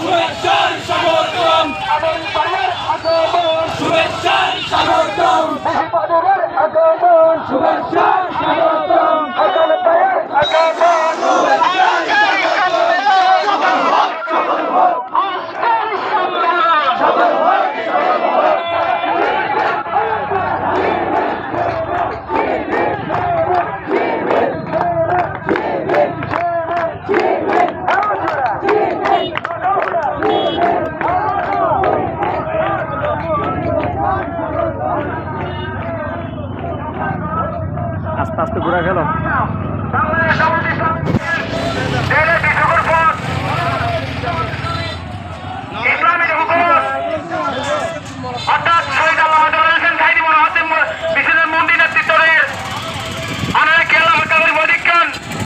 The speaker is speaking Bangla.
শুভেচ্ছার স্বাগতম শুভেচ্ছার স্বাগতম শুভেচ্ছার স্বাগতম আস্তে আস্তে ঘোরা গেল।